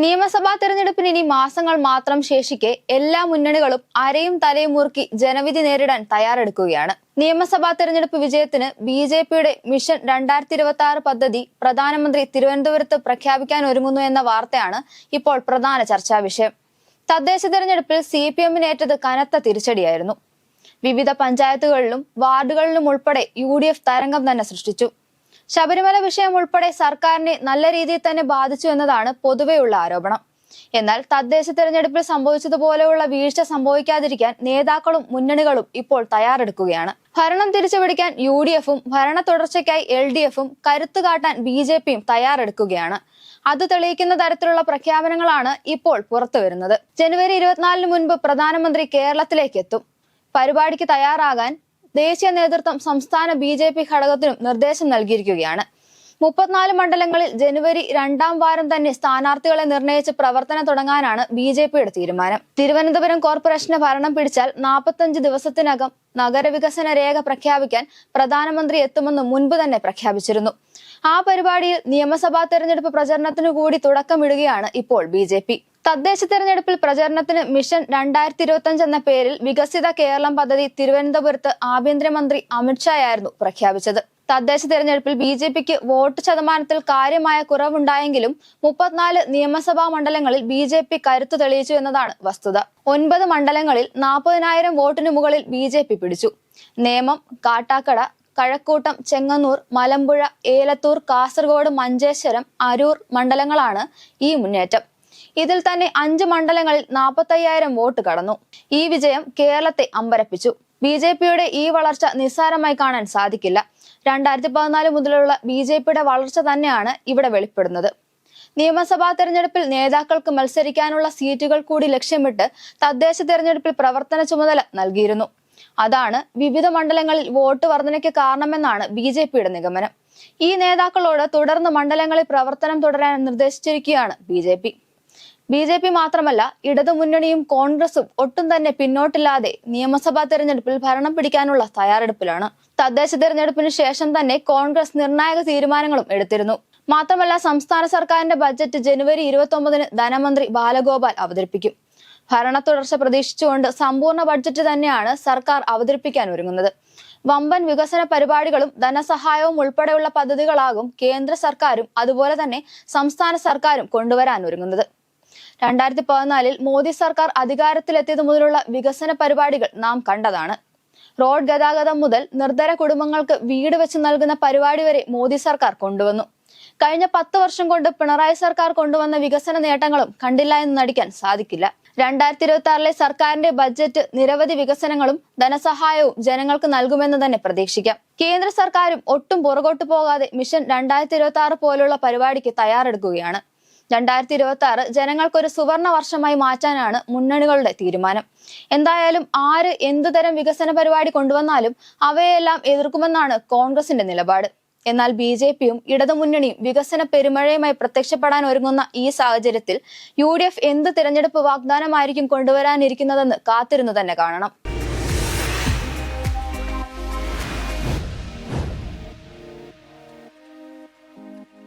നിയമസഭാ തെരഞ്ഞെടുപ്പിന് ഇനി മാസങ്ങൾ മാത്രം ശേഷിക്കെ എല്ലാ മുന്നണികളും അരയും തലയും മുറുക്കി ജനവിധി നേരിടാൻ തയ്യാറെടുക്കുകയാണ്. നിയമസഭാ തെരഞ്ഞെടുപ്പ് വിജയത്തിന് ബി ജെ പിയുടെ മിഷൻ രണ്ടായിരത്തി ഇരുപത്തി ആറ് പദ്ധതി പ്രധാനമന്ത്രി തിരുവനന്തപുരത്ത് പ്രഖ്യാപിക്കാൻ ഒരുങ്ങുന്നു എന്ന വാർത്തയാണ് ഇപ്പോൾ പ്രധാന ചർച്ചാ വിഷയം. തദ്ദേശ തെരഞ്ഞെടുപ്പിൽ സി പി എമ്മിനേറ്റത് കനത്ത തിരിച്ചടിയായിരുന്നു. വിവിധ പഞ്ചായത്തുകളിലും വാർഡുകളിലും ഉൾപ്പെടെ യു ഡി എഫ് തരംഗം തന്നെ സൃഷ്ടിച്ചു. ശബരിമല വിഷയം ഉൾപ്പെടെ സർക്കാരിനെ നല്ല രീതിയിൽ തന്നെ ബാധിച്ചു എന്നതാണ് പൊതുവെയുള്ള ആരോപണം. എന്നാൽ തദ്ദേശ തെരഞ്ഞെടുപ്പിൽ സംഭവിച്ചതുപോലെയുള്ള വീഴ്ച സംഭവിക്കാതിരിക്കാൻ നേതാക്കളും മുന്നണികളും ഇപ്പോൾ തയ്യാറെടുക്കുകയാണ്. ഭരണം തിരിച്ചുപിടിക്കാൻ യു ഡി എഫും ഭരണ തുടർച്ചയ്ക്കായി എൽ ഡി എഫും കരുത്തു കാട്ടാൻ ബി ജെ പിയും തയ്യാറെടുക്കുകയാണ്. അത് തെളിയിക്കുന്ന തരത്തിലുള്ള പ്രഖ്യാപനങ്ങളാണ് ഇപ്പോൾ പുറത്തു വരുന്നത്. ജനുവരി ഇരുപത്തിനാലിന് മുൻപ് പ്രധാനമന്ത്രി കേരളത്തിലേക്ക് എത്തും. പരിപാടിക്ക് തയ്യാറാകാൻ ദേശീയ നേതൃത്വം സംസ്ഥാന ബി ഘടകത്തിനും നിർദ്ദേശം നൽകിയിരിക്കുകയാണ് മുപ്പത്തിനാല് മണ്ഡലങ്ങളിൽ ജനുവരി രണ്ടാം വാരം തന്നെ സ്ഥാനാർത്ഥികളെ നിർണയിച്ച് പ്രവർത്തനം തുടങ്ങാനാണ് ബി ജെ പിയുടെ തീരുമാനം. തിരുവനന്തപുരം കോർപ്പറേഷന് ഭരണം പിടിച്ചാൽ നാൽപ്പത്തഞ്ച് ദിവസത്തിനകം നഗരവികസന രേഖ പ്രഖ്യാപിക്കാൻ പ്രധാനമന്ത്രി എത്തുമെന്ന് മുൻപ് തന്നെ പ്രഖ്യാപിച്ചിരുന്നു. ആ പരിപാടിയിൽ നിയമസഭാ തെരഞ്ഞെടുപ്പ് പ്രചരണത്തിനു കൂടി തുടക്കമിടുകയാണ് ഇപ്പോൾ ബി ജെ പി. തദ്ദേശ തെരഞ്ഞെടുപ്പിൽ പ്രചരണത്തിന് മിഷൻ രണ്ടായിരത്തി ഇരുപത്തി എന്ന പേരിൽ വികസിത കേരളം പദ്ധതി തിരുവനന്തപുരത്ത് ആഭ്യന്തരമന്ത്രി അമിത്ഷായായിരുന്നു പ്രഖ്യാപിച്ചത്. തദ്ദേശ തെരഞ്ഞെടുപ്പിൽ ബി ജെ പിക്ക് വോട്ട് ശതമാനത്തിൽ കാര്യമായ കുറവുണ്ടായെങ്കിലും മുപ്പത്തിനാല് നിയമസഭാ മണ്ഡലങ്ങളിൽ ബി ജെ പി കരുത്തു തെളിയിച്ചു എന്നതാണ് വസ്തുത. ഒൻപത് മണ്ഡലങ്ങളിൽ നാൽപ്പതിനായിരം വോട്ടിന് മുകളിൽ ബി ജെ പി പിടിച്ചു. നേമം കാട്ടാക്കട കഴക്കൂട്ടം ചെങ്ങന്നൂർ മലമ്പുഴ ഏലത്തൂർ കാസർഗോഡ് മഞ്ചേശ്വരം അരൂർ മണ്ഡലങ്ങളാണ് ഈ മുന്നേറ്റം. ഇതിൽ തന്നെ അഞ്ച് മണ്ഡലങ്ങളിൽ നാൽപ്പത്തയ്യായിരം വോട്ട് കടന്നു. ഈ വിജയം കേരളത്തെ അമ്പരപ്പിച്ചു. ബി ജെ പിയുടെ ഈ വളർച്ച നിസ്സാരമായി കാണാൻ സാധിക്കില്ല. രണ്ടായിരത്തി പതിനാല് മുതലുള്ള ബി ജെ പിയുടെ വളർച്ച തന്നെയാണ് ഇവിടെ വെളിപ്പെടുന്നത്. നിയമസഭാ തെരഞ്ഞെടുപ്പിൽ നേതാക്കൾക്ക് മത്സരിക്കാനുള്ള സീറ്റുകൾ കൂടി ലക്ഷ്യമിട്ട് തദ്ദേശ തെരഞ്ഞെടുപ്പിൽ പ്രവർത്തന ചുമതല നൽകിയിരുന്നു. അതാണ് വിവിധ മണ്ഡലങ്ങളിൽ വോട്ട് വർധനയ്ക്ക് കാരണമെന്നാണ് ബി ജെ പിയുടെ നിഗമനം. ഈ നേതാക്കളോട് തുടർന്ന് മണ്ഡലങ്ങളിൽ പ്രവർത്തനം തുടരാൻ നിർദ്ദേശിച്ചിരിക്കുകയാണ് ബി ബി ജെ പി മാത്രമല്ല ഇടതുമുന്നണിയും കോൺഗ്രസും ഒട്ടും തന്നെ പിന്നോട്ടില്ലാതെ നിയമസഭാ തെരഞ്ഞെടുപ്പിൽ ഭരണം പിടിക്കാനുള്ള തയ്യാറെടുപ്പിലാണ്. തദ്ദേശ തെരഞ്ഞെടുപ്പിന് ശേഷം തന്നെ കോൺഗ്രസ് നിർണായക തീരുമാനങ്ങളും എടുത്തിരുന്നു. മാത്രമല്ല സംസ്ഥാന സർക്കാരിന്റെ ബജറ്റ് ജനുവരി ഇരുപത്തി ധനമന്ത്രി ബാലഗോപാൽ അവതരിപ്പിക്കും. ഭരണ തുടർച്ച പ്രതീക്ഷിച്ചുകൊണ്ട് സമ്പൂർണ ബഡ്ജറ്റ് തന്നെയാണ് സർക്കാർ അവതരിപ്പിക്കാൻ ഒരുങ്ങുന്നത്. വമ്പൻ വികസന പരിപാടികളും ധനസഹായവും ഉൾപ്പെടെയുള്ള പദ്ധതികളാകും കേന്ദ്ര സർക്കാരും അതുപോലെ തന്നെ സംസ്ഥാന സർക്കാരും കൊണ്ടുവരാൻ ഒരുങ്ങുന്നത്. രണ്ടായിരത്തി പതിനാലിൽ മോദി സർക്കാർ അധികാരത്തിലെത്തിയത് മുതലുള്ള വികസന പരിപാടികൾ നാം കണ്ടതാണ്. റോഡ് ഗതാഗതം മുതൽ നിർധര കുടുംബങ്ങൾക്ക് വീട് വെച്ച് നൽകുന്ന പരിപാടി വരെ മോദി സർക്കാർ കൊണ്ടുവന്നു. കഴിഞ്ഞ പത്ത് വർഷം കൊണ്ട് പിണറായി സർക്കാർ കൊണ്ടുവന്ന വികസന നേട്ടങ്ങളും കണ്ടില്ല എന്ന് നടിക്കാൻ സാധിക്കില്ല. രണ്ടായിരത്തി ഇരുപത്തി ആറിലെ സർക്കാരിന്റെ ബജറ്റ് നിരവധി വികസനങ്ങളും ധനസഹായവും ജനങ്ങൾക്ക് നൽകുമെന്ന് തന്നെ പ്രതീക്ഷിക്കാം. കേന്ദ്ര സർക്കാരും ഒട്ടും പുറകോട്ട് പോകാതെ മിഷൻ രണ്ടായിരത്തി ഇരുപത്തി ആറ് പോലുള്ള പരിപാടിക്ക് തയ്യാറെടുക്കുകയാണ്. രണ്ടായിരത്തി ഇരുപത്തി ആറ് ജനങ്ങൾക്കൊരു സുവർണ വർഷമായി മാറ്റാനാണ് മുന്നണികളുടെ തീരുമാനം. എന്തായാലും ആര് എന്തുതരം വികസന പരിപാടി കൊണ്ടുവന്നാലും അവയെല്ലാം എതിർക്കുമെന്നാണ് കോൺഗ്രസിന്റെ നിലപാട്. എന്നാൽ ബി ജെ പിയും ഇടതുമുന്നണിയും വികസന പെരുമഴയുമായി പ്രത്യക്ഷപ്പെടാൻ ഒരുങ്ങുന്ന ഈ സാഹചര്യത്തിൽ യു ഡി എഫ് എന്ത് തിരഞ്ഞെടുപ്പ് വാഗ്ദാനമായിരിക്കും കൊണ്ടുവരാനിരിക്കുന്നതെന്ന് കാത്തിരുന്നു തന്നെ കാണണം.